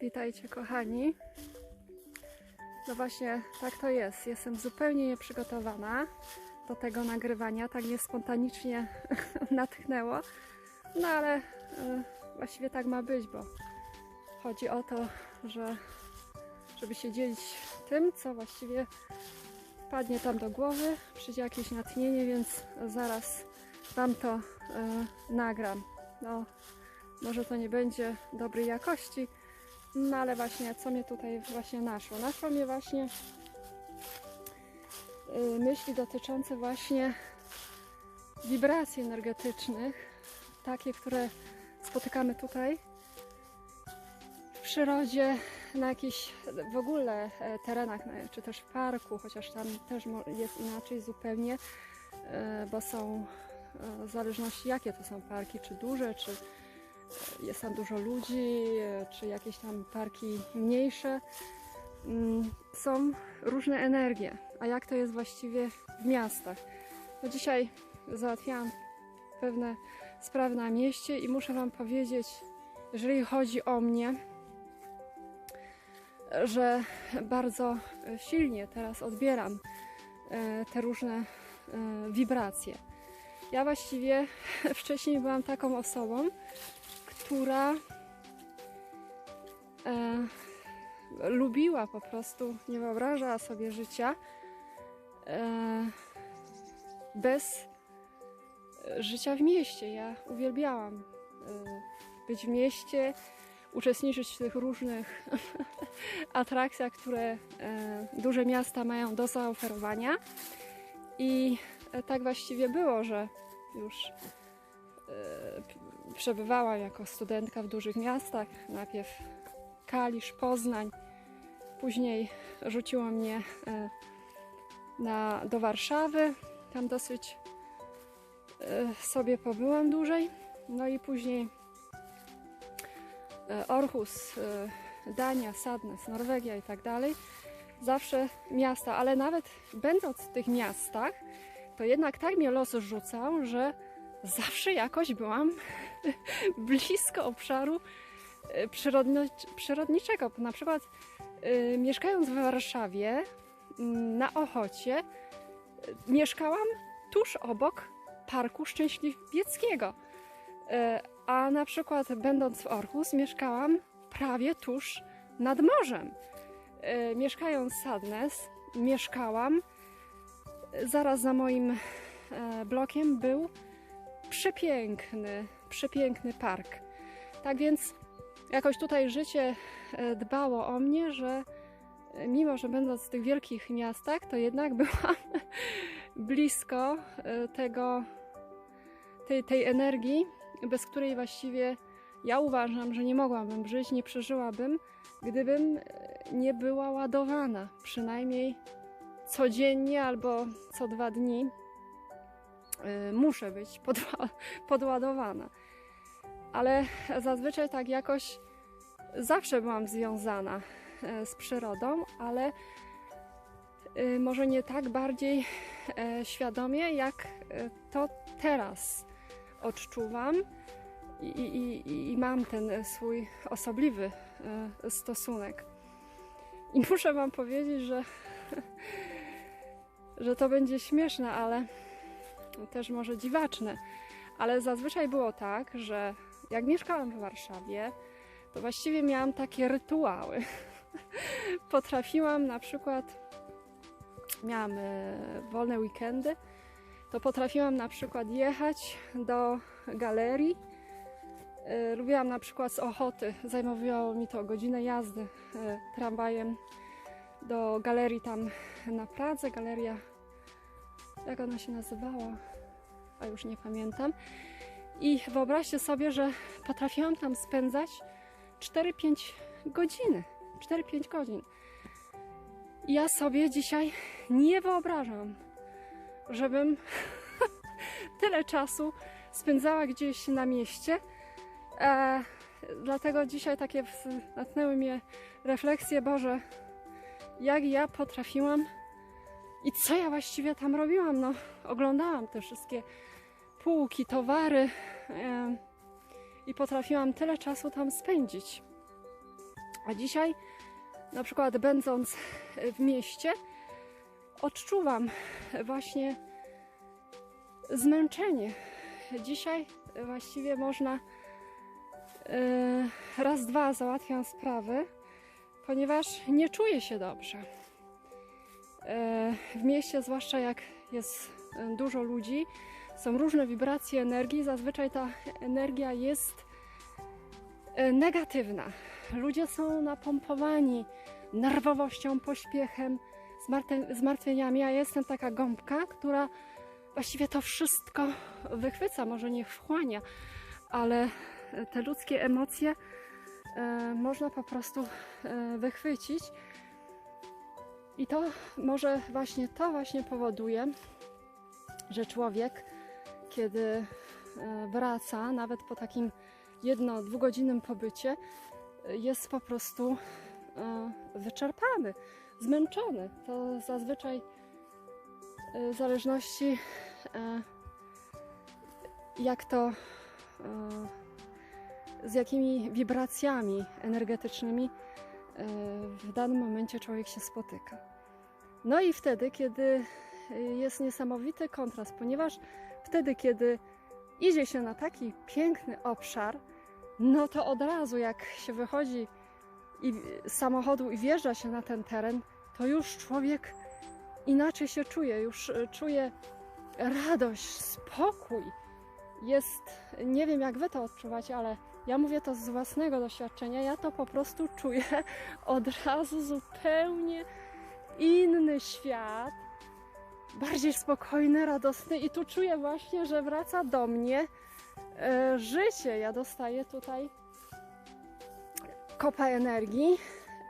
Witajcie kochani. No właśnie, tak to jest. Jestem zupełnie nieprzygotowana do tego nagrywania. Tak mnie spontanicznie natchnęło. No ale y, właściwie tak ma być, bo chodzi o to, że żeby się dzielić tym, co właściwie padnie tam do głowy, przyjdzie jakieś natchnienie, więc zaraz Wam to y, nagram. No, może to nie będzie dobrej jakości, no ale właśnie, co mnie tutaj właśnie naszło? Naszło mnie właśnie y, myśli dotyczące właśnie wibracji energetycznych, takie, które spotykamy tutaj w przyrodzie, na jakichś w ogóle e, terenach, na- czy też w parku, chociaż tam też jest inaczej zupełnie, e, bo są e, w zależności jakie to są parki, czy duże, czy jest tam dużo ludzi, czy jakieś tam parki mniejsze. Mm, Są różne energie. A jak to jest właściwie w miastach? No dzisiaj załatwiałam pewne sprawy na mieście i muszę Wam powiedzieć, jeżeli chodzi o mnie, że bardzo silnie teraz odbieram e, te różne e, wibracje. Ja właściwie wcześniej byłam taką osobą, która e, lubiła po prostu, nie wyobrażała sobie życia e, bez życia w mieście. Ja uwielbiałam e, być w mieście, uczestniczyć w tych różnych atrakcjach, które e, duże miasta mają do zaoferowania. I e, tak właściwie było, że już e, przebywałam jako studentka w dużych miastach. Najpierw Kalisz, Poznań, później rzuciło mnie e, na, do Warszawy. Tam dosyć e, sobie pobyłam dłużej. No i później e, Orhus, Dania, Sadnes, Norwegia i tak dalej. Zawsze miasta, ale nawet będąc w tych miastach, to jednak tak mnie los rzucał, że zawsze jakoś byłam blisko obszaru e, przyrodni- przyrodniczego. Na przykład e, mieszkając w Warszawie na Ochocie, e, mieszkałam tuż obok Parku Szczęśliwieckiego. A na przykład będąc w Orchus mieszkałam prawie tuż nad morzem. Mieszkając w Sadnes mieszkałam zaraz za moim blokiem był przepiękny, przepiękny park. Tak więc jakoś tutaj życie e, dbało o mnie, że e, mimo, że będąc w tych wielkich miastach, to jednak byłam blisko e, tego, tej, tej energii, bez której właściwie ja uważam, że nie mogłabym żyć, nie przeżyłabym, gdybym nie była ładowana, przynajmniej codziennie albo co dwa dni muszę być podła- podładowana. Ale zazwyczaj tak jakoś zawsze byłam związana e, z przyrodą, ale y, może nie tak bardziej e, świadomie, jak e, to teraz odczuwam i, i, i, mam ten swój osobliwy stosunek. I muszę Wam powiedzieć, że, że to będzie śmieszne, ale też może dziwaczne. Ale zazwyczaj było tak, że jak mieszkałam w Warszawie, to właściwie miałam takie rytuały. Potrafiłam na przykład, miałam e, wolne weekendy, to potrafiłam na przykład jechać do galerii. E, Lubiłam na przykład z Ochoty, zajmowało mi to godzinę jazdy e, tramwajem do galerii tam na Pradze, galeria, jak ona się nazywała, a już nie pamiętam. I wyobraźcie sobie, że potrafiłam tam spędzać 4-5 godziny. 4-5 godzin. Ja sobie dzisiaj nie wyobrażam, żebym tyle czasu spędzała gdzieś na mieście. E, dlatego dzisiaj takie natchnęły mnie refleksje, Boże, jak ja potrafiłam i co ja właściwie tam robiłam. No, oglądałam te wszystkie półki, towary e, i potrafiłam tyle czasu tam spędzić. A dzisiaj, na przykład będąc w mieście, odczuwam właśnie zmęczenie. Dzisiaj właściwie można e, raz, dwa załatwiam sprawy, ponieważ nie czuję się dobrze. E, W mieście, zwłaszcza jak jest e, dużo ludzi, są różne wibracje energii. Zazwyczaj ta energia jest e, negatywna. Ludzie są napompowani nerwowością, pośpiechem, zmartwieniami. Ja jestem taka gąbka, która właściwie to wszystko wychwyca, może nie wchłania, ale te ludzkie emocje można po prostu wychwycić. I to może właśnie to właśnie powoduje, że człowiek, kiedy e, wraca, nawet po takim jedno-dwugodzinnym pobycie, e, jest po prostu e, wyczerpany, zmęczony. To zazwyczaj e, w zależności jak to z jakimi wibracjami energetycznymi w danym momencie człowiek się spotyka. No i wtedy, kiedy e, jest niesamowity kontrast, ponieważ wtedy, kiedy idzie się na taki piękny obszar, no to od razu jak się wychodzi i z samochodu i wjeżdża się na ten teren, to już człowiek inaczej się czuje, już e, czuje radość, spokój. Jest, nie wiem jak wy to odczuwacie, ale ja mówię to z własnego doświadczenia, ja to po prostu czuję od razu zupełnie inny świat, bardziej spokojny, radosny i tu czuję właśnie, że wraca do mnie e, życie. Ja dostaję tutaj kopa energii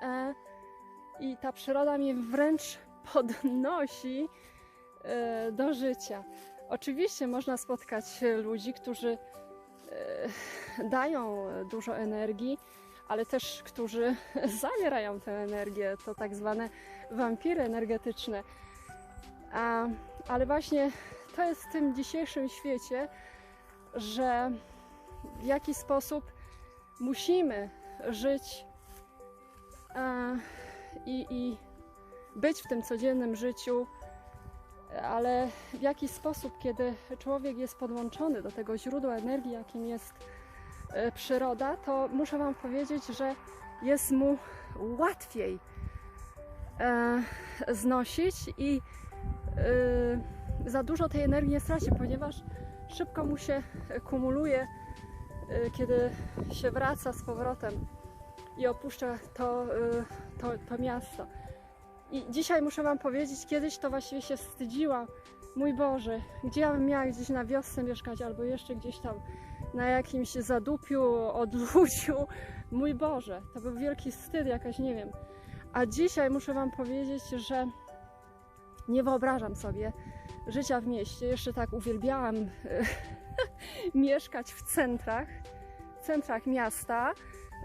e, i ta przyroda mnie wręcz podnosi e, do życia. Oczywiście można spotkać ludzi, którzy dają dużo energii, ale też którzy zabierają tę energię. To tak zwane wampiry energetyczne. A, ale właśnie to jest w tym dzisiejszym świecie, że w jakiś sposób musimy żyć e, i, i być w tym codziennym życiu, ale w jakiś sposób, kiedy człowiek jest podłączony do tego źródła energii, jakim jest e, przyroda, to muszę Wam powiedzieć, że jest mu łatwiej znosić i e, za dużo tej energii nie straci, ponieważ szybko mu się kumuluje, e, kiedy się wraca z powrotem i opuszcza to, e, to, to miasto. I dzisiaj muszę Wam powiedzieć, kiedyś to właściwie się wstydziłam. Mój Boże, gdzie ja bym miała gdzieś na wiosce mieszkać, albo jeszcze gdzieś tam na jakimś zadupiu, odluciu. Mój Boże, to był wielki wstyd, jakaś nie wiem. A dzisiaj muszę Wam powiedzieć, że nie wyobrażam sobie życia w mieście. Jeszcze tak uwielbiałam mieszkać w centrach, centrach miasta,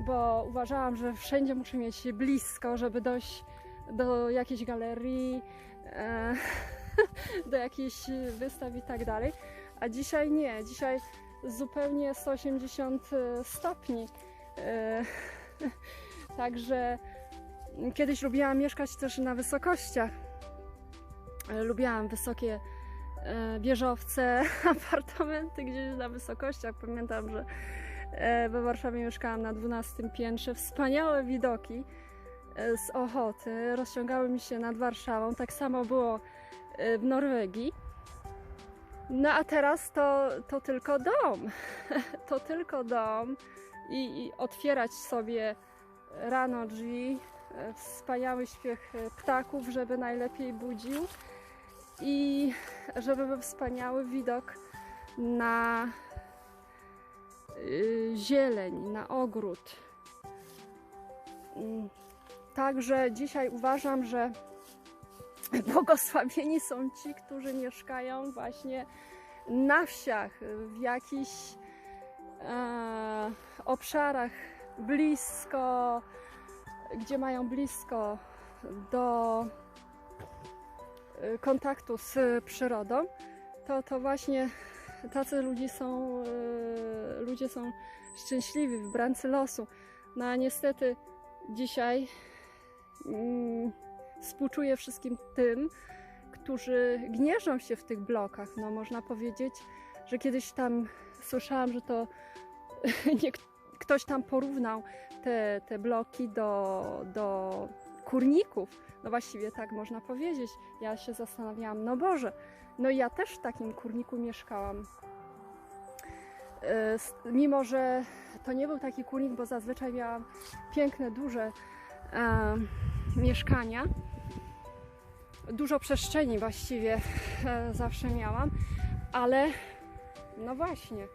bo uważałam, że wszędzie muszę mieć blisko, żeby dojść do jakiejś galerii, e, do jakichś wystaw i tak dalej. A dzisiaj nie, dzisiaj zupełnie 180 stopni. E, Także kiedyś lubiłam mieszkać też na wysokościach. E, Lubiłam wysokie e, wieżowce, apartamenty gdzieś na wysokościach. Pamiętam, że e, we Warszawie mieszkałam na 12 piętrze. Wspaniałe widoki z Ochoty rozciągały mi się nad Warszawą. Tak samo było w Norwegii. No a teraz to, to tylko dom. To tylko dom i, i otwierać sobie rano drzwi, wspaniały śpiech e, ptaków, żeby najlepiej budził i żeby był wspaniały widok na y, zieleń, na ogród. Mm, Także dzisiaj uważam, że błogosławieni są ci, którzy mieszkają właśnie na wsiach, w jakichś e, obszarach blisko, gdzie mają blisko do e, kontaktu z przyrodą, to, to właśnie tacy ludzie są, e, ludzie są szczęśliwi, wybrańcy losu. No a niestety dzisiaj mm, współczuję wszystkim tym, którzy gnieżdżą się w tych blokach. No, można powiedzieć, że kiedyś tam słyszałam, że to ktoś tam porównał te, te bloki do, do kurników. No właściwie tak można powiedzieć. Ja się zastanawiałam, no Boże, no ja też w takim kurniku mieszkałam. E, Mimo, że to nie był taki kurnik, bo zazwyczaj miałam piękne, duże e, mieszkania. Dużo przestrzeni właściwie e, zawsze miałam, ale no właśnie,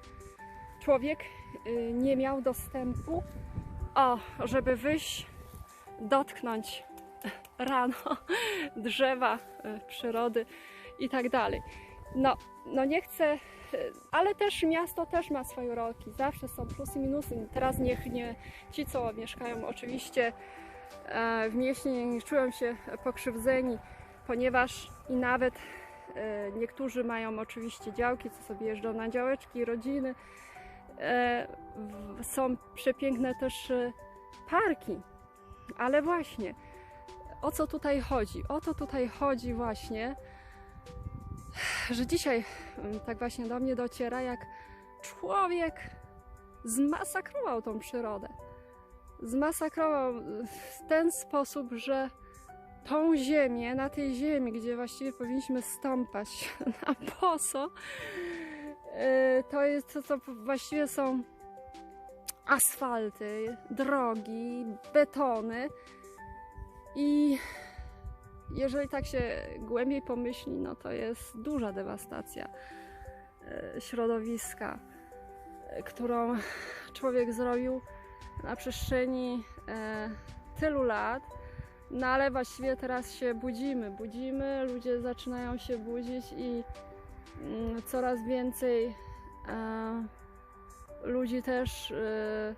człowiek y, nie miał dostępu, o, żeby wyjść, dotknąć rano drzewa, y, przyrody i tak dalej. No, no nie chcę, y, ale też miasto też ma swoje roki, zawsze są plusy i minusy. Teraz niech nie ci, co mieszkają oczywiście e, w mieście, nie czują się pokrzywdzeni, ponieważ i nawet e, niektórzy mają oczywiście działki, co sobie jeżdżą na działeczki, rodziny. E, Są przepiękne też e, parki, ale właśnie o co tutaj chodzi? O to tutaj chodzi właśnie, że dzisiaj mm, tak właśnie do mnie dociera, jak człowiek zmasakrował tą przyrodę. Zmasakrował w ten sposób, że tą ziemię, na tej ziemi, gdzie właściwie powinniśmy stąpać na boso, yy, to jest to, co właściwie są asfalty, drogi, betony i jeżeli tak się głębiej pomyśli, no to jest duża dewastacja e, środowiska, e, którą człowiek zrobił na przestrzeni e, tylu lat. No ale właściwie teraz się budzimy, budzimy, ludzie zaczynają się budzić i mm, coraz więcej ludzi też e,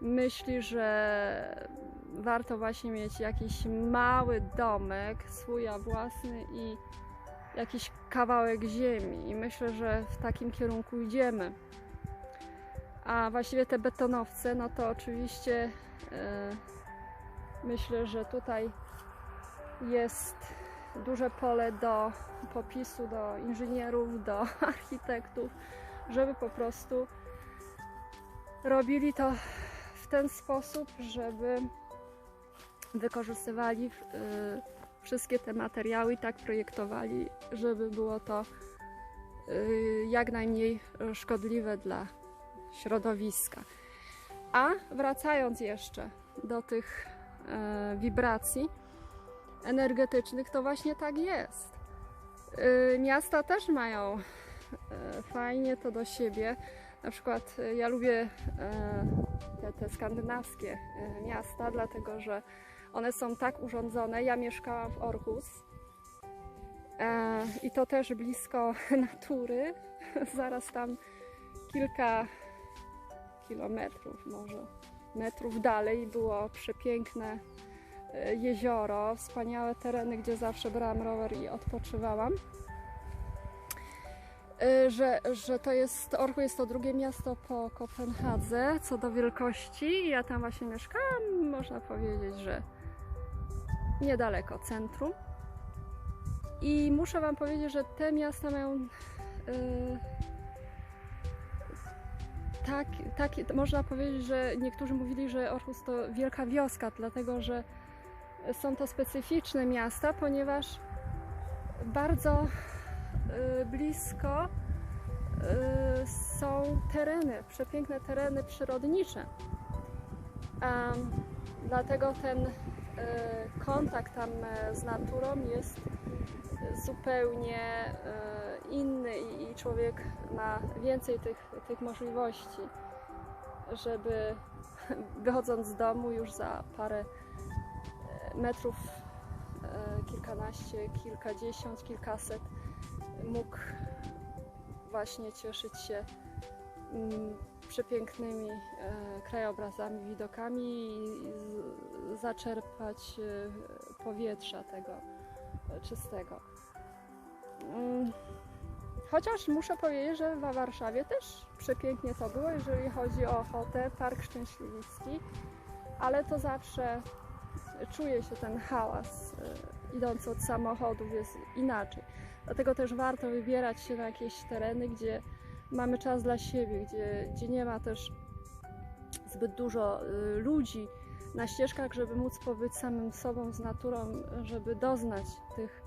myśli, że warto właśnie mieć jakiś mały domek, swój własny i jakiś kawałek ziemi. I myślę, że w takim kierunku idziemy. A właściwie te betonowce, no to oczywiście e, myślę, że tutaj jest duże pole do popisu, do inżynierów, do architektów, żeby po prostu robili to w ten sposób, żeby wykorzystywali y, wszystkie te materiały i tak projektowali, żeby było to y, jak najmniej szkodliwe dla środowiska. A wracając jeszcze do tych e, wibracji energetycznych, to właśnie tak jest. Y, Miasta też mają fajnie to do siebie. Na przykład e, ja lubię e, te, te skandynawskie e, miasta, dlatego że one są tak urządzone. Ja mieszkałam w Orhus e, i to też blisko natury. Zaraz tam kilka kilometrów, może metrów dalej było przepiękne e, jezioro, wspaniałe tereny, gdzie zawsze brałam rower i odpoczywałam. E, Że, że to jest, Orchu jest to drugie miasto po Kopenhadze co do wielkości. Ja tam właśnie mieszkałam, można powiedzieć, że niedaleko centrum. I muszę Wam powiedzieć, że te miasta mają e, tak, tak, można powiedzieć, że niektórzy mówili, że Orhus to wielka wioska, dlatego że są to specyficzne miasta, ponieważ bardzo y, blisko y, są tereny, przepiękne tereny przyrodnicze. Dlatego ten y, kontakt tam e, z naturą jest zupełnie y, inny i, człowiek ma więcej tych, tych możliwości, żeby wychodząc z domu już za parę e, metrów, e, kilkanaście, kilkadziesiąt, kilkaset mógł właśnie cieszyć się mm, przepięknymi e, krajobrazami, widokami i zaczerpać e, powietrza tego e, czystego. Mm, Chociaż muszę powiedzieć, że w Warszawie też przepięknie to było, jeżeli chodzi o ochotę, Park Szczęśliwicki. ale to zawsze czuje się ten hałas idący od samochodów jest inaczej. Dlatego też warto wybierać się na jakieś tereny, gdzie mamy czas dla siebie, gdzie, gdzie nie ma też zbyt dużo y, ludzi na ścieżkach, żeby móc pobyć samym sobą, z naturą, żeby doznać tych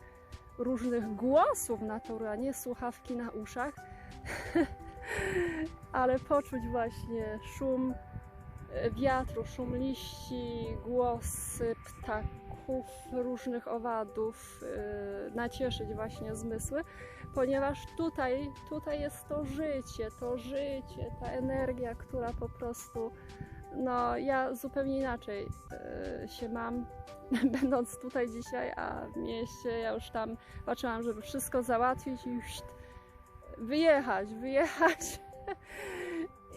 różnych głosów natury, a nie słuchawki na uszach, ale poczuć właśnie szum y, wiatru, szum liści, głosy ptaków, różnych owadów, y, nacieszyć właśnie zmysły, ponieważ tutaj, tutaj jest to życie, to życie, ta energia, która po prostu, no ja zupełnie inaczej y, się mam, będąc tutaj dzisiaj, a w mieście ja już tam patrzyłam, żeby wszystko załatwić i już wyjechać, wyjechać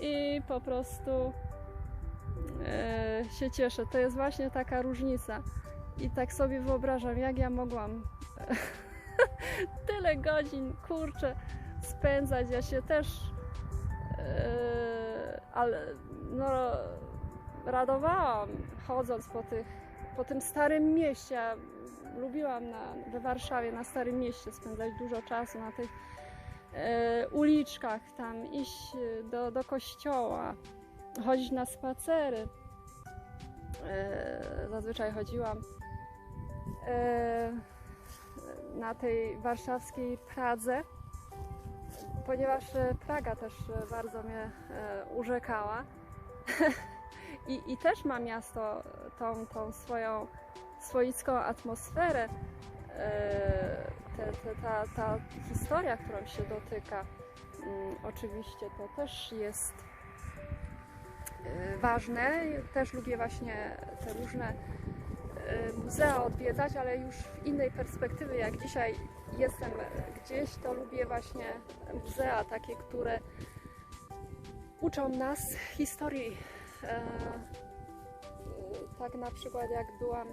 i po prostu e, się cieszę. To jest właśnie taka różnica. I tak sobie wyobrażam, jak ja mogłam tyle godzin, kurczę, spędzać. Ja się też, e, ale no, radowałam chodząc po, tych, po tym starym mieście. Lubiłam na, we Warszawie, na starym mieście spędzać dużo czasu na tych e, uliczkach, tam iść do, do kościoła, chodzić na spacery. E, zazwyczaj chodziłam e, na tej warszawskiej Pradze, ponieważ e, Praga też e, bardzo mnie e, urzekała. I, I też ma miasto tą, tą swoją swoicką atmosferę, e, te, te, ta, ta historia, którą się dotyka. Mm, Oczywiście to też jest e, ważne. Też lubię właśnie te różne e, muzea odwiedzać, ale już w innej perspektywie. Jak dzisiaj jestem gdzieś, to lubię właśnie muzea takie, które uczą nas historii. E, Tak na przykład jak byłam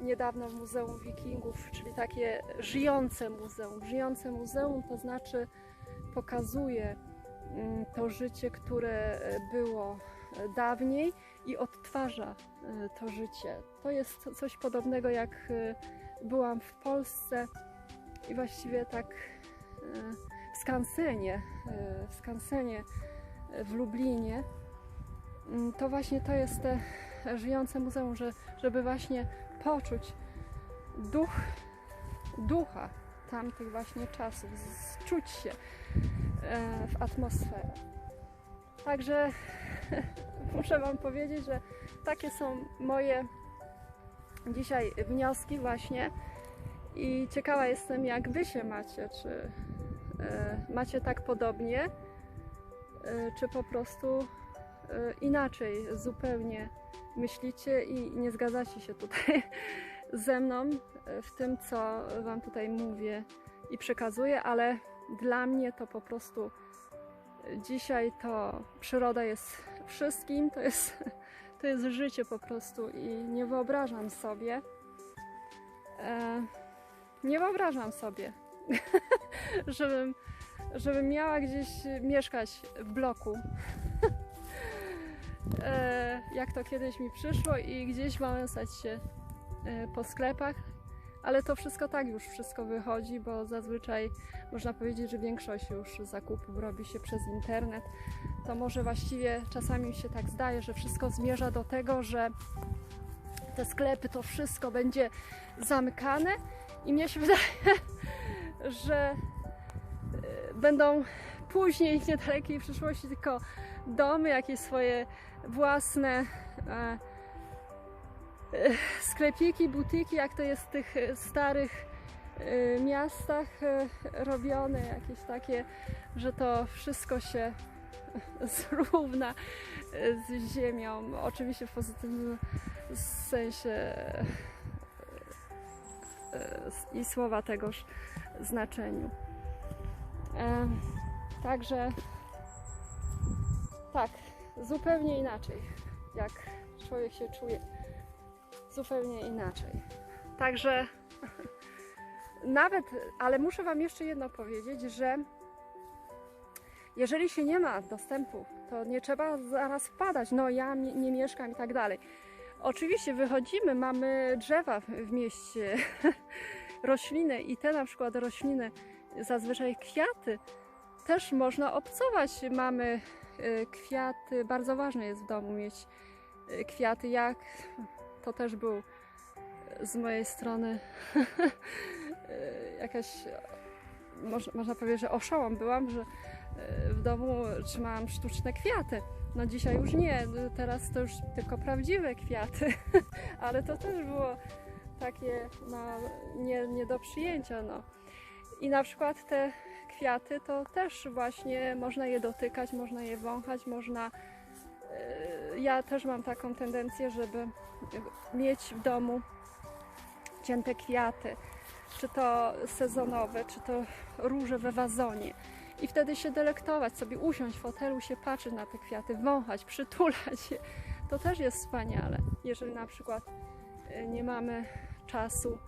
niedawno w Muzeum Wikingów, czyli takie żyjące muzeum. Żyjące muzeum to znaczy pokazuje mm, to życie, które było dawniej i odtwarza e, to życie. To jest coś podobnego jak e, byłam w Polsce i właściwie tak e, w Skansenie, w Skansenie w Lublinie. Mm, To właśnie to jest te żyjące muzeum, że, żeby właśnie poczuć duch, ducha tamtych właśnie czasów, czuć się w atmosferę. Także muszę Wam powiedzieć, że takie są moje dzisiaj wnioski właśnie. I ciekawa jestem, jak Wy się macie, czy e, macie tak podobnie, e, czy po prostu e, inaczej zupełnie myślicie i nie zgadzacie się tutaj ze mną w tym, co Wam tutaj mówię i przekazuję, ale dla mnie to po prostu dzisiaj to przyroda jest wszystkim, to jest, to jest życie po prostu i nie wyobrażam sobie, e, nie wyobrażam sobie, żebym, żebym miała gdzieś mieszkać w bloku. e, jak to kiedyś mi przyszło i gdzieś wałęsać się e, po sklepach, ale to wszystko tak już wszystko wychodzi, bo zazwyczaj można powiedzieć, że większość już zakupów robi się przez internet. To może właściwie czasami mi się tak zdaje, że wszystko zmierza do tego, że te sklepy, to wszystko będzie zamykane i mnie się wydaje, że e, będą później w niedalekiej przyszłości tylko domy, jakieś swoje własne e, sklepiki, butyki, jak to jest w tych e, starych e, miastach e, robione, jakieś takie, że to wszystko się zrówna z ziemią. Oczywiście w pozytywnym sensie i słowa tegoż znaczeniu. Także tak, zupełnie inaczej, jak człowiek się czuje. Zupełnie inaczej. Także nawet, ale muszę Wam jeszcze jedno powiedzieć, że jeżeli się nie ma dostępu to nie trzeba zaraz wpadać, no ja nie mieszkam i tak dalej. Oczywiście wychodzimy, mamy drzewa w, w mieście, rośliny i te na przykład rośliny, zazwyczaj kwiaty, też można obcować. Mamy y, kwiaty, bardzo ważne jest w domu mieć y, kwiaty, jak to też był y, z mojej strony y, jakaś, można, powiedzieć, że oszołom byłam, że y, w domu trzymałam sztuczne kwiaty. No dzisiaj już nie, teraz to już tylko prawdziwe kwiaty, ale to też było takie no, nie, nie do przyjęcia. No. I na przykład te kwiaty to też właśnie można je dotykać, można je wąchać, można. Ja też mam taką tendencję, żeby mieć w domu cięte kwiaty, czy to sezonowe, czy to róże we wazonie. I wtedy się delektować, sobie usiąść w fotelu, się patrzeć na te kwiaty, wąchać, przytulać je. To też jest wspaniale. Jeżeli na przykład y, nie mamy czasu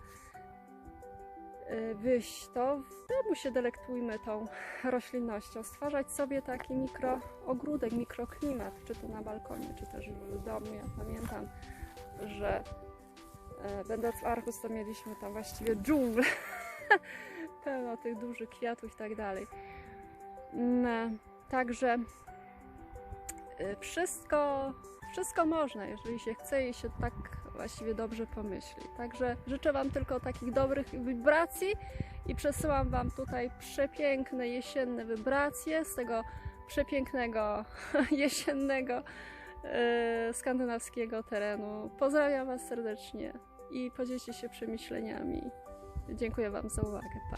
wyjść, to w domu się delektujmy tą roślinnością. Stwarzać sobie taki mikroogródek, mikroklimat, czy to na balkonie, czy też w domu. Ja pamiętam, że e, będąc w Archus, to mieliśmy tam właściwie dżunglę. Pełno tych dużych kwiatów i tak dalej. Mm, Także y, wszystko, wszystko można, jeżeli się chce i się tak właściwie dobrze pomyśli. Także życzę Wam tylko takich dobrych wibracji i przesyłam Wam tutaj przepiękne jesienne wibracje z tego przepięknego jesiennego e, skandynawskiego terenu. Pozdrawiam Was serdecznie i podzielcie się przemyśleniami. Dziękuję Wam za uwagę. Pa.